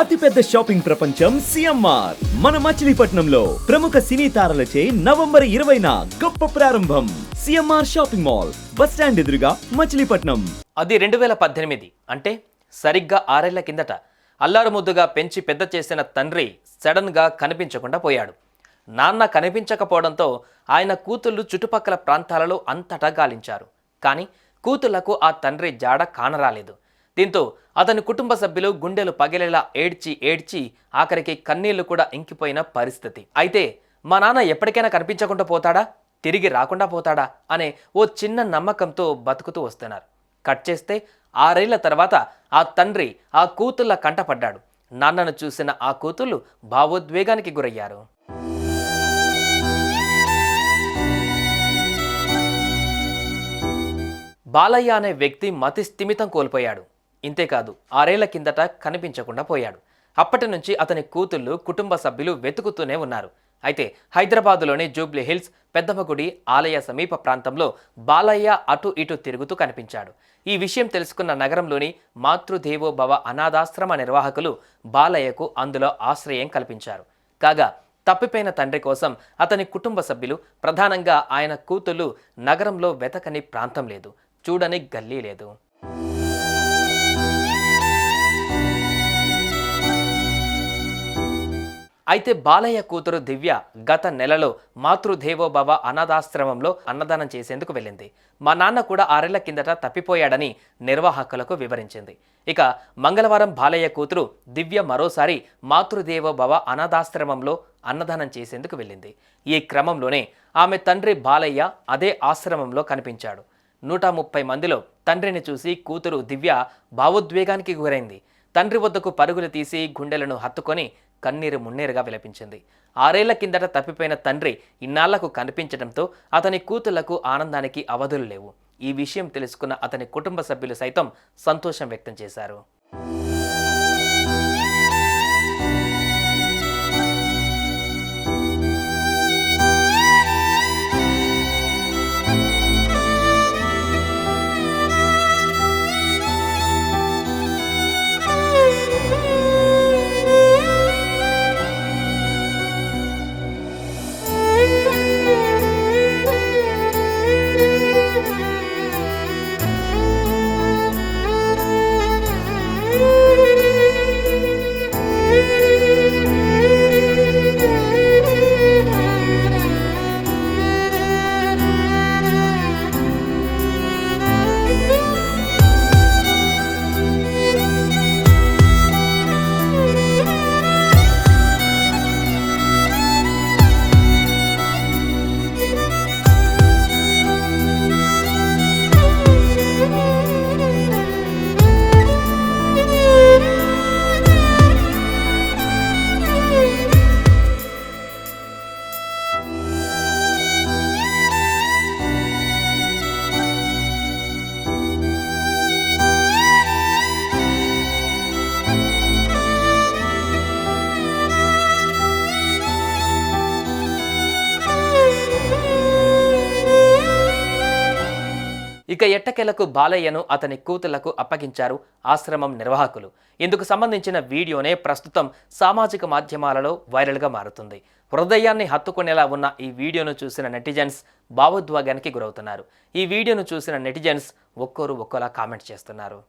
అతిపెద్ద షాపింగ్ ప్రపంచం సిఎంఆర్. మన మచిలీపట్నంలో ప్రముఖ సినీ తారలచే నవంబర్ ఇరవైన గొప్ప ప్రారంభం. CMR shopping mall. Bus stand ఎదురుగా మచిలీపట్నం. అది రెండు వేల పద్దెనిమిది. అంటే సరిగ్గా ఆరేళ్ళ కిందట అల్లారు ముద్దుగా పెంచి పెద్ద చేసిన తండ్రి సడన్గా కనిపించకుండా పోయాడు. నాన్న కనిపించకపోవడంతో ఆయన కూతుళ్ళు చుట్టుపక్కల ప్రాంతాలలో అంతటా గాలించారు. కానీ కూతుళ్ళకు ఆ తండ్రి జాడ కానరాలేదు. దీంతో అతని కుటుంబ సభ్యులు గుండెలు పగిలేలా ఏడ్చి ఏడ్చి ఆఖరికి కన్నీళ్ళు కూడా ఇంకిపోయిన పరిస్థితి. అయితే మా నాన్న ఎప్పటికైనా కనిపించకుండా పోతాడా? తిరిగి రాకుండా పోతాడా? అనే ఓ చిన్న నమ్మకంతో బతుకుతూ వస్తున్నారు. కట్ చేస్తే ఆరేళ్ళ తర్వాత ఆ తండ్రి ఆ కూతుళ్ళ కంటపడ్డాడు నాన్నను చూసిన ఆ కూతుళ్ళు భావోద్వేగానికి గురయ్యారు. బాలయ్య అనే వ్యక్తి మతి స్థిమితం కోల్పోయాడు. ఇంతేకాదు ఆరేళ్ళ కిందట కనిపించకుండా పోయాడు. అప్పటి నుంచి అతని కూతుళ్ళు కుటుంబ సభ్యులు వెతుకుతూనే ఉన్నారు. అయితే హైదరాబాదులోని జూబ్లీ హిల్స్ పెద్దమ్మగుడి ఆలయ సమీప ప్రాంతంలో బాలయ్య అటు ఇటు తిరుగుతూ కనిపించాడు. ఈ విషయం తెలుసుకున్న నగరంలోని మాతృదేవోభవ అనాథాశ్రమ నిర్వాహకులు బాలయ్యకు అందులో ఆశ్రయం కల్పించారు. కాగా తప్పిపోయిన తండ్రి కోసం అతని కుటుంబ సభ్యులు ప్రధానంగా ఆయన కూతుళ్ళు నగరంలో వెతకని ప్రాంతం లేదు. చూడని గల్లీ లేదు. అయితే బాలయ్య కూతురు దివ్య గత నెలలో మాతృదేవోభవ అనాథాశ్రమంలో అన్నదానం చేసేందుకు వెళ్ళింది. మా నాన్న కూడా ఆరేళ్ళ కిందట తప్పిపోయాడని నిర్వాహకులకు వివరించింది. ఇక మంగళవారం బాలయ్య కూతురు దివ్య మరోసారి మాతృదేవోభవ అనాథాశ్రమంలో అన్నదానం చేసేందుకు వెళ్ళింది. ఈ క్రమంలోనే ఆమె తండ్రి బాలయ్య అదే ఆశ్రమంలో కనిపించాడు. నూట ముప్పై మందిలో తండ్రిని చూసి కూతురు దివ్య భావోద్వేగానికి గురైంది. తండ్రి వద్దకు పరుగులు తీసి గుండెలను హత్తుకొని కన్నీరు మున్నీరుగా విలపించింది. ఆరేళ్ళ కిందట తప్పిపోయిన తండ్రి ఇన్నాళ్ళకు కనిపించడంతో అతని కూతుళ్ళకు ఆనందానికి అవధులు లేవు. ఈ విషయం తెలుసుకున్న అతని కుటుంబ సభ్యులు సైతం సంతోషం వ్యక్తం చేశారు. ఇక ఎట్టకెలకు బాలయ్యను అతని కూతుళ్ళకు అప్పగించారు ఆశ్రమం నిర్వాహకులు. ఇందుకు సంబంధించిన వీడియోనే ప్రస్తుతం సామాజిక మాధ్యమాలలో వైరల్గా మారుతుంది. హృదయాన్ని హత్తుకునేలా ఉన్న ఈ వీడియోను చూసిన నెటిజన్స్ భావోద్వేగానికి గురవుతున్నారు. ఈ వీడియోను చూసిన నెటిజన్స్ ఒక్కోరు ఒక్కోలా కామెంట్ చేస్తున్నారు.